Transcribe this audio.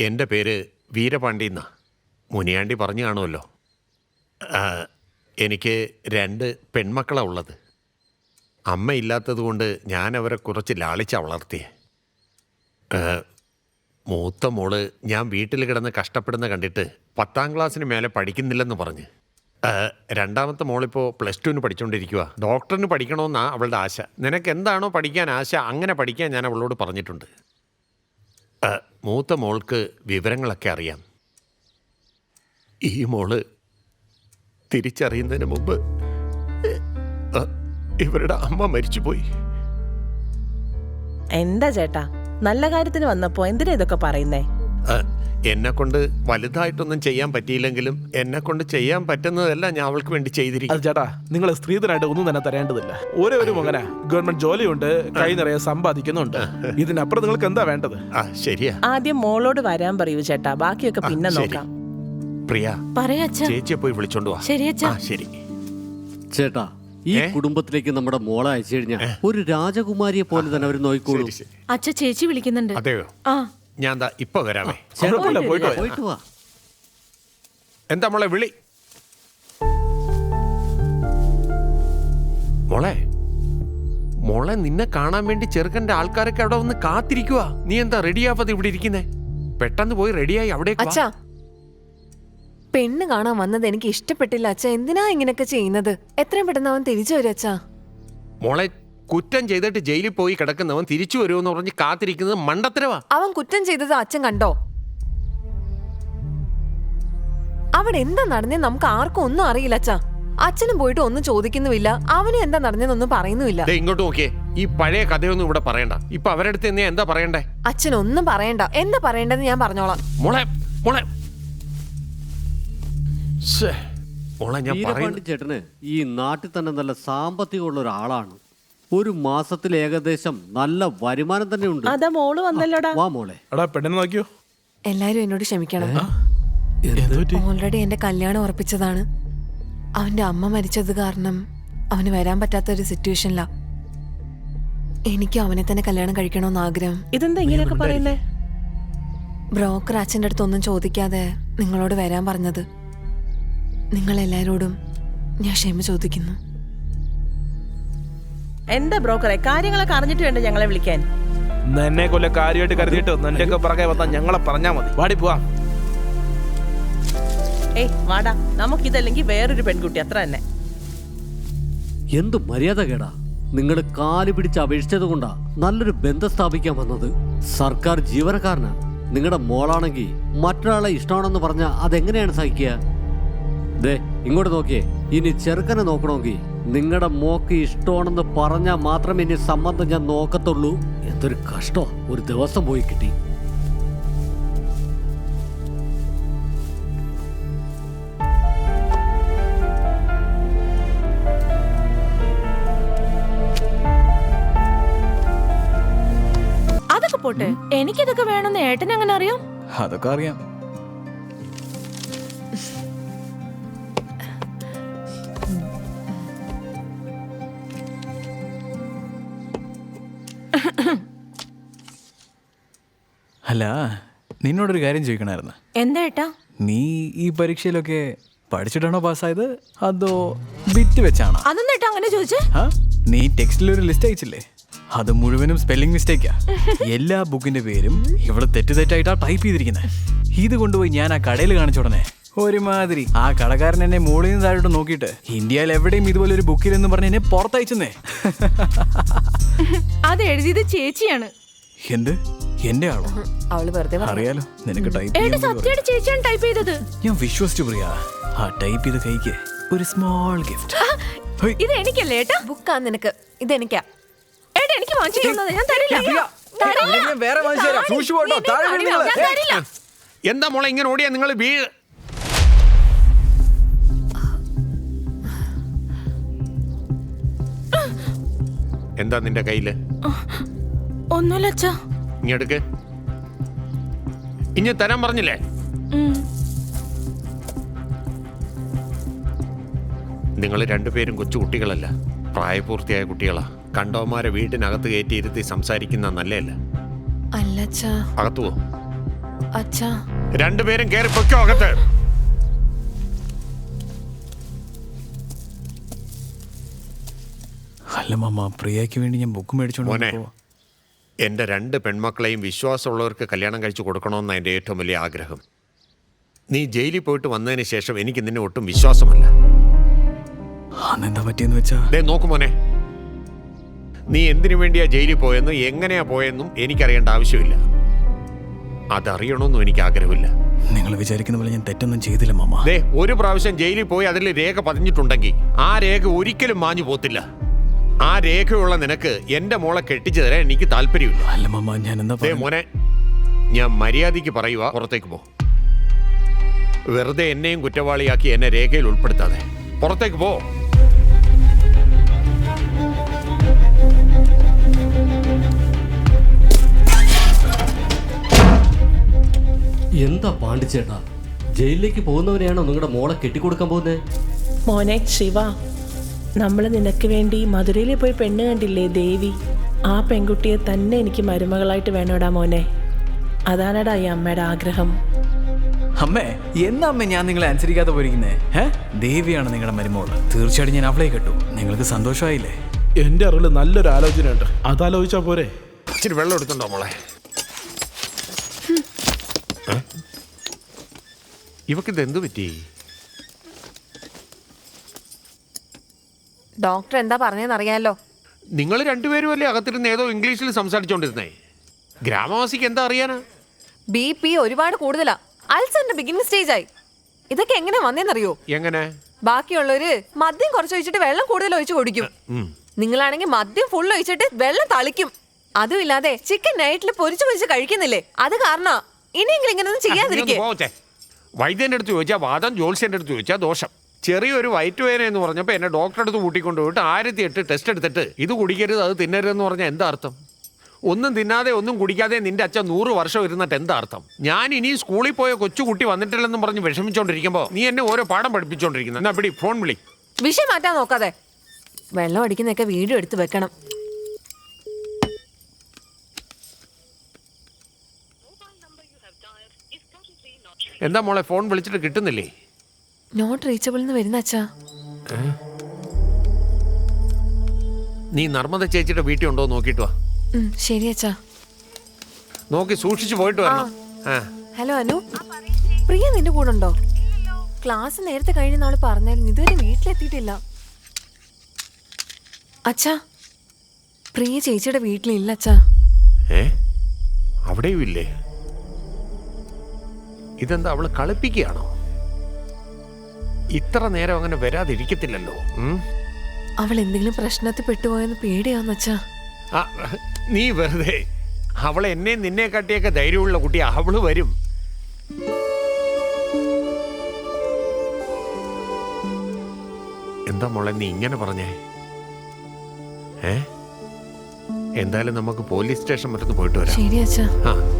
എന്റെ പേര് വീരപാണ്ഡി എന്നാ മുനിയാണ്ടി പറഞ്ഞു കാണുമല്ലോ. എനിക്ക് രണ്ട് പെൺമക്കളാണ് ഉള്ളത്. അമ്മ ഇല്ലാത്തത് കൊണ്ട് ഞാൻ അവരെ കുറച്ച് ലാളിച്ച വളർത്തിയെ. മൂത്ത മോൾ ഞാൻ വീട്ടിൽ കിടന്ന് കഷ്ടപ്പെടുന്ന കണ്ടിട്ട് പത്താം ക്ലാസ്സിന് മേലെ പഠിക്കുന്നില്ലെന്ന് പറഞ്ഞ്. രണ്ടാമത്തെ മോളിപ്പോൾ പ്ലസ് ടുവിന് പഠിച്ചുകൊണ്ടിരിക്കുക ഡോക്ടറിന് പഠിക്കണമെന്നാ അവളുടെ ആശ. നിനക്ക് എന്താണോ പഠിക്കാൻ ആശ അങ്ങനെ പഠിക്കാൻ ഞാൻ അവളോട് പറഞ്ഞിട്ടുണ്ട്. മൂത്ത മോൾക്ക് വിവരങ്ങളൊക്കെ അറിയാം. ഈ മോൾ തിരിച്ചറിയുന്നതിന് മുമ്പ് ഇവരുടെ അമ്മ മരിച്ചുപോയി. എന്താ ചേട്ടാ? നല്ല കാര്യത്തിന് വന്നപ്പോ എന്തിനാ ഇതൊക്കെ പറയുന്നേ? എന്നെ കൊണ്ട് വലുതായിട്ടൊന്നും ചെയ്യാൻ പറ്റിയില്ലെങ്കിലും എന്നെ കൊണ്ട് ചെയ്യാൻ പറ്റുന്നതല്ല ഞാൻ അവൾക്ക് വേണ്ടി ചെയ്തിരിക്കും. അത് ചേട്ടാ നിങ്ങൾ സ്ത്രീധനായിട്ട് ഒന്നും തന്നെ തരേണ്ടതില്ല. ഒരേ ഒരു മകനാ ഗവൺമെന്റ് ജോലിയുണ്ട് കൈ നിറയെ സമ്പാദിക്കുന്നുണ്ട്. ഇതിനപ്പുറം നിങ്ങൾക്ക് എന്താ വേണ്ടത്? ആ ശരിയാ. ആദ്യം മോളോട് വരാൻ പറയൂ ചേട്ടാ ബാക്കിയൊക്കെ പിന്നെ ശരി. നോക്കാം. പ്രിയ പറയാച്ച ചേച്ചിയെ പോയി വിളിച്ചോണ്ട് വാ. ശരി അച്ഛാ. ആ ശരി. ചേട്ടാ ഈ ഏ? കുടുംബത്തിലേക്ക് നമ്മുടെ മോളെ അയച്ചു കഴിഞ്ഞാൽ ഒരു രാജകുമാരിയെ പോലെ തന്നെ അവർ നോയിക്കോളൂ. ശരി ശരി. അച്ഛ ചേച്ചി വിളിക്കുന്നുണ്ട്. അതെയോ? ആ. ഞാൻ ദാ ഇപ്പൊ വരാമേ? കുഴപ്പമില്ല പോയിട്ട് വാ. പോയിട്ട് എന്താ മോളെ വിളി? മോളെ മോളെ നിന്നെ കാണാൻ വേണ്ടി ചെറുക്കന്റെ ആൾക്കാരൊക്കെ അവിടെ വന്ന് കാത്തിരിക്കുവാ. നീ എന്താ റെഡിയാവാതെ ഇവിടെ ഇരിക്കുന്നേ? പെട്ടെന്ന് പോയി റെഡിയായി അവിടെ അച്ഛാ പെണ്ണ് കാണാൻ വന്നത് എനിക്ക് ഇഷ്ടപ്പെട്ടില്ല. അച്ഛ എന്തിനാ ഇങ്ങനെയൊക്കെ ചെയ്യുന്നത്? എത്രയും പെട്ടെന്ന് അവൻ തിരിച്ചു വരും അച്ഛാ. മോളെ കുറ്റം ചെയ്തിട്ട് ജയിലിൽ പോയി കിടക്കുന്നവൻ തിരിച്ചു വരുമെന്ന് പറഞ്ഞ് കാത്തിരിക്കുന്നത് മണ്ടത്തരവാ. അവൻ കുറ്റം ചെയ്തത് അച്ഛൻ കണ്ടോ? അവിടെ എന്താ നടന്നേ നമുക്ക് ആർക്കും ഒന്നും അറിയില്ല അച്ഛാ. അച്ഛനും പോയിട്ട് ഒന്നും ചോദിക്കുന്നുമില്ല. അവനും എന്താ നടന്നതെന്നൊന്നും പറയുന്നുമില്ല. ദേ ഇങ്ങോട്ട് നോക്കിയേ. ഈ പഴയ കഥയൊന്നും ഇവിടെ പറയണ്ട. ഇപ്പൊ അവരുടെ അടുത്ത് നീ എന്താ പറയണ്ടേ? അച്ഛൻ ഒന്നും പറയണ്ട. എന്താ പറയണ്ടെന്ന് ഞാൻ പറഞ്ഞോളാം. മോളെ മോളെ. ശ്ശേ, മോളെ ഞാൻ വീരപാണ്ഡി പറയുന്നു ചേട്ടന് ഈ നാട്ടിൽ തന്നെ നല്ല സാമ്പത്തികമുള്ള ഒരാളാണ്. ഒരു മാസത്തിൽ ഏകദേശം നല്ല വരുമാനം തന്നെ ഉണ്ട്. അതാ മോൾ വന്നല്ലോടാ. വാ മോളെ. എടാ പെണ്ണിനെ നോക്കിയോ? എല്ലാരും എന്നോട് ക്ഷമിക്കണം? ഓൾറെഡി എന്റെ കല്യാണം ഉറപ്പിച്ചതാണ്. അവന്റെ അമ്മ മരിച്ചത് കാരണം അവന് വരാൻ പറ്റാത്ത ഒരു സിറ്റുവേഷനിലാ. എനിക്ക് അവനെ തന്നെ കല്യാണം കഴിക്കണമെന്ന് ആഗ്രഹം. ഇതെന്താ ഇങ്ങനെയൊക്കെ പറയുന്നേ? ബ്രോക്കർ അച്ഛന്റെ അടുത്തൊന്നും ചോദിക്കാതെ നിങ്ങളോട് വരാൻ പറഞ്ഞത്. നിങ്ങളെല്ലാരോടും ഞാൻ ക്ഷമ ചോദിക്കുന്നു. എന്താ ബ്രോക്കറെ കാര്യങ്ങളൊക്കെ അറിഞ്ഞിട്ട് വേണ്ട ഞങ്ങളെ വിളിക്കാൻ? എന്നെ കൊല്ല കാര്യമായിട്ട് കരുതിയിട്ട് നിന്റെയൊക്കെ പുറകെ വന്നാൽ ഞങ്ങളെ പറഞ്ഞാ മതി. വാടി പോവാ. ഏയ് വാടാ. നമുക്കിതല്ലെങ്കിൽ വേറൊരു പെൺകുട്ടി അത്ര തന്നെ. എന്ത് മര്യാദ കേടാ? നിങ്ങൾ കാൽ പിടിച്ച് അപേക്ഷിച്ചത് കൊണ്ടാ നല്ലൊരു ബന്ധം സ്ഥാപിക്കാൻ വന്നത്. സർക്കാർ ജീവനക്കാരനാ. നിങ്ങളുടെ മോളാണെങ്കിൽ മറ്റൊരാളെ ഇഷ്ടമാണെന്ന് പറഞ്ഞാൽ അതെങ്ങനെയാണ് സഹിക്കുക? ദേ ഇങ്ങോട്ട് നോക്കിയേ. ഇനി ചെറുക്കനെ നോക്കണമെങ്കിൽ നിങ്ങളുടെ മോക്ക് ഇഷ്ടമാണെന്ന് പറഞ്ഞാൽ മാത്രമേ ഇനി സംബന്ധം ഞാൻ നോക്കത്തുള്ളൂ. എന്തൊരു കഷ്ടോ. ഒരു ദിവസം പോയി കിട്ടി. അതൊക്കെ പോട്ടെ. എനിക്കിതൊക്കെ വേണമെന്ന് ഏട്ടൻ എങ്ങനെ അറിയാം? അതൊക്കെ അറിയാം. അല്ല നിന്നോടൊരു കാര്യം ചോദിക്കണമായിരുന്നു എന്താ ഏട്ടാ? നീ ഈ പരീക്ഷയിലൊക്കെ പഠിച്ചിട്ടാണോ പാസ്സായത്? അതോ ബിറ്റ് വെച്ചാണോ? അതൊന്നും ഏട്ടാ അങ്ങനെ ചോദിച്ചേ? ആ നീ ടെക്സ്റ്റിൽ ഒരു ലിസ്റ്റ് അയച്ചില്ലേ? അത് മുഴുവനും സ്പെല്ലിംഗ് മിസ്റ്റേക്കാ എല്ലാ ബുക്കിന്റെ പേരും ഇവിടെ തെറ്റ് തെറ്റായിട്ടാ ടൈപ്പ് ചെയ്തിരിക്കുന്നത് ഇത് കൊണ്ടുപോയി ഞാൻ ആ കടയിൽ കാണിച്ചുടനെ ഒരുമാതിരി. ആ കടക്കാരൻ എന്നെ മുകളിൽ നിന്ന് താഴോട്ട് നോക്കിയിട്ട് ഇന്ത്യയിൽ എവിടെയും ഇതുപോലെ ഒരു ബുക്കിലെന്ന് പറഞ്ഞ് എന്നെ പുറത്തയച്ചെന്നേ. അത് എഴുതിയത് ചേച്ചിയാണ്. എന്ത്? എന്റെ ആളോ. അവൾ വെറുതെ പറഞ്ഞു. അറിയാലോ നിനക്ക് ടൈപ്പ് ചെയ്യാൻ പോലും സത്യമായിട്ട് ചേച്ചിയാണ് ടൈപ്പ് ചെയ്തത്. ഞാൻ വിശ്വസിച്ചു പ്രിയ. ആ ടൈപ്പ് ചെയ്ത കൈക്ക് ഒരു സ്മോൾ ഗിഫ്റ്റ് ഇത് എനിക്കല്ലേ ഏട്ടാ? ബുക്കാ നിനക്ക്. ഇത് എനിക്കാ. ഏട്ടാ എനിക്ക് വാങ്ങിച്ചു തന്നത് ഞാൻ തരില്ല. വേറെ എന്താ മോളെ ഇങ്ങനെ ഓടിയാ? നിങ്ങൾ വീ എന്താ നിന്റെ കയ്യിൽ? ഒന്നുമില്ല അച്ഛാ. ഇങ്ങെടുക്ക്. ഇനി തരാൻ പറഞ്ഞില്ലേ. നിങ്ങൾ രണ്ടുപേരും കൊച്ചു കുട്ടികളല്ല. പ്രായപൂർത്തിയായ കുട്ടികളാ. കണ്ടവന്മാരെ വീട്ടിനകത്ത് കയറ്റിയിരുത്തി സംസാരിക്കുന്ന നല്ലതല്ല അല്ലച്ചാ അകത്തു പോ. രണ്ടുപേരും കയറി പൊക്കോ അകത്ത്. അല്ല മാമ പ്രിയയ്ക്ക് വേണ്ടി ഞാൻ ബുക്ക് മേടിച്ചോണ്ട് വന്നപ്പോ- എന്റെ രണ്ട് പെൺമക്കളെയും വിശ്വാസമുള്ളവർക്ക് കല്യാണം കഴിച്ചു കൊടുക്കണമെന്ന എന്റെ ഏറ്റവും വലിയ ആഗ്രഹം. നീ ജയിലിൽ പോയിട്ട് വന്നതിന് ശേഷം എനിക്ക് നിന്നെ ഒട്ടും വിശ്വാസമല്ല. അന്നെന്താ പറ്റിയെന്ന് വെച്ചാ? ദേ നോക്കു മോനെ. നീ എന്തിനു വേണ്ടിയാ ജയിലിൽ പോയെന്നും എങ്ങനെയാ പോയെന്നും എനിക്കറിയേണ്ട ആവശ്യമില്ല. അതറിയണമെന്നും എനിക്ക് ആഗ്രഹമില്ല. നിങ്ങൾ വിചാരിക്കുന്ന പോലെ ഞാൻ തെറ്റൊന്നും ചെയ്തില്ല മാമ. ദേ ഒരു പ്രാവശ്യം ജയിലിൽ പോയി അതിൽ രേഖ പതിഞ്ഞിട്ടുണ്ടെങ്കിൽ ആ രേഖ ഒരിക്കലും മാഞ്ഞു പോത്തില്ല. ആ രേഖയുള്ള നിനക്ക് എന്റെ മോളെ കെട്ടിച്ചു തരാൻ എനിക്ക് താല്പര്യമില്ല. അല്ല ഞാൻ എന്താ ദേ? മോനെ ഞാൻ മര്യാദയ്ക്ക് പറയുക പുറത്തേക്ക് പോ. വെറുതെ എന്നെയും കുറ്റവാളിയാക്കി എന്നെ രേഖയിൽ ഉൾപ്പെടുത്താതെ. പുറത്തേക്ക് പോ. എന്താ പാണ്ടിച്ചേട്ടാ ജയിലിലേക്ക് പോകുന്നവരെയാണോ നിങ്ങളുടെ മോളെ കെട്ടിക്കൊടുക്കാൻ പോകുന്നത് മോനെ ശിവ. നമ്മൾ നിനക്ക് വേണ്ടി മധുരയിൽ പോയി പെണ്ണ് കണ്ടില്ലേ ദേവി? ആ പെൺകുട്ടിയെ തന്നെ എനിക്ക് മരുമകളായിട്ട് വേണോടാ മോനെ. അതാണടാ ഈ അമ്മയുടെ ആഗ്രഹം. അമ്മേ എന്നാ അമ്മ ഞാൻ നിങ്ങളെ അനുസരിക്കാതെ പോയിരിക്കുന്നേ? ഏ ദേവിയാണ് നിങ്ങളുടെ മരുമോൾ തീർച്ചയായിട്ടും ഞാൻ അവളെ കെട്ടു. നിങ്ങൾക്ക് സന്തോഷമായില്ലേ? എന്റെ അറിവിൽ നല്ലൊരു ആലോചനയുണ്ട്. അതാലോചിച്ചാ പോരെ. ഇച്ചിരി വെള്ളം എടുത്തുണ്ടോ മോളെ? ഇവക്കിത് എന്തു പറ്റി? ഡോക്ടർ എന്താ പറഞ്ഞതെന്നറിയാലോ നിങ്ങൾ രണ്ടുപേരും അല്ലേ അകത്തിരുന്ന് ഏതോ ഇംഗ്ലീഷിൽ സംസാരിച്ചോണ്ടിരുന്നേ. ഗ്രാമവാസിക്ക് എന്താ അറിയാനാ? ബി പി ഒരുപാട് കൂടുതലാ. അൾസറിന്റെ ബിഗിനിങ് സ്റ്റേജ് ആയി. ഇതൊക്കെ എങ്ങനെ വന്നേന്നറിയോ? എങ്ങനെ? ബാക്കിയുള്ളവര് മദ്യം കുറച്ച് ഒഴിച്ചിട്ട് വെള്ളം കൂടുതൽ ഒഴിച്ചു കുടിക്കും. നിങ്ങളാണെങ്കിൽ മദ്യം ഫുൾ ഒഴിച്ചിട്ട് വെള്ളം തളിക്കും. അതുമില്ലാതെ ചിക്കൻ നൈറ്റിൽ പൊരിച്ചു പൊരിച്ച് കഴിക്കുന്നില്ലേ? അത് കാരണം. ഇനിയെങ്കിലും ഇങ്ങനെ ഒന്നും ചെയ്യാതിരിക്കേ. വൈദ്യന്റെ അടുത്ത് ചോദിച്ചാൽ വാദം ജോത്സ്യന്റെ അടുത്ത് ചോദിച്ചാൽ ദോഷം. ചെറിയൊരു വയറ്റ് വേദന എന്ന് പറഞ്ഞപ്പോൾ എന്നെ ഡോക്ടറെ അടുത്ത് കൂട്ടിക്കൊണ്ട് പോയിട്ട് ആയിരത്തി എട്ട് ടെസ്റ്റ് എടുത്തിട്ട് ഇത് കുടിക്കരുത് അത് തിന്നരുതെന്ന് പറഞ്ഞാൽ എന്താ അർത്ഥം? ഒന്നും തിന്നാതെ ഒന്നും കുടിക്കാതെ നിന്റെ അച്ഛൻ നൂറ് വർഷം ഇരുന്നിട്ട് എന്താ അർത്ഥം? ഞാൻ ഇനി സ്കൂളിൽ പോയ കൊച്ചുകുട്ടി വന്നിട്ടില്ലെന്നും പറഞ്ഞ് വിഷമിച്ചോണ്ടിരിക്കുമ്പോൾ നീ എന്നെ ഓരോ പാഠം പഠിപ്പിച്ചോണ്ടിരിക്കുന്നു. എന്നാ പിടി ഫോൺ വിളി. വിഷയം മാറ്റാൻ നോക്കാതെ. വെള്ളം അടിക്കുന്നൊക്കെ വീഡിയോ എടുത്ത് വെക്കണം. എന്താ മോളെ ഫോൺ വിളിച്ചിട്ട് കിട്ടുന്നില്ലേ? നോട്ട് റീച്ചബിൾ എന്ന് വരുന്ന അച്ഛാ. നീ നർമ്മദ ചേച്ചിയുടെ വീട്ടിൽ ഉണ്ടോ നോക്കിട്ട് വാ. ഉം, ശരി അച്ഛാ. നോക്കി സൂക്ഷിച്ചു പോയിട്ട് വരണം. ആ. ഹലോ അനു. പ്രിയ നിന്റെ കൂടെ ഉണ്ടോ? ക്ലാസ് നേരത്തെ കഴിഞ്ഞ നാൾ പറഞ്ഞായിരുന്നു. ഇതുവരെ വീട്ടിലെത്തിയിട്ടില്ല. അച്ഛാ പ്രിയ ചേച്ചിയുടെ വീട്ടിലില്ല അച്ഛാ. ഏ? അവിടെയും ഇല്ലേ ഇതെന്താ അവൾ കളിപ്പിക്കുകയാണോ? ഇത്ര നേരം അങ്ങനെ വരാതിരിക്കത്തില്ലല്ലോ? അവൾ എന്തെങ്കിലും പ്രശ്നത്തിൽ പെട്ടുപോയെന്ന് പേടിയാന്ന് അച്ഛാ. ആ, നീ വെറുതെ അവളെ എന്നെ നിന്നെ കാട്ടിയൊക്കെ ധൈര്യമുള്ള കുട്ടി അവൾ വരും. എന്താ മോളെ നീ ഇങ്ങനെ പറഞ്ഞേ? ഏ? എന്തായാലും നമുക്ക് പോലീസ് സ്റ്റേഷൻ മറ്റൊന്ന് പോയിട്ട് വരാം. ശരി അച്ഛാ. ആ.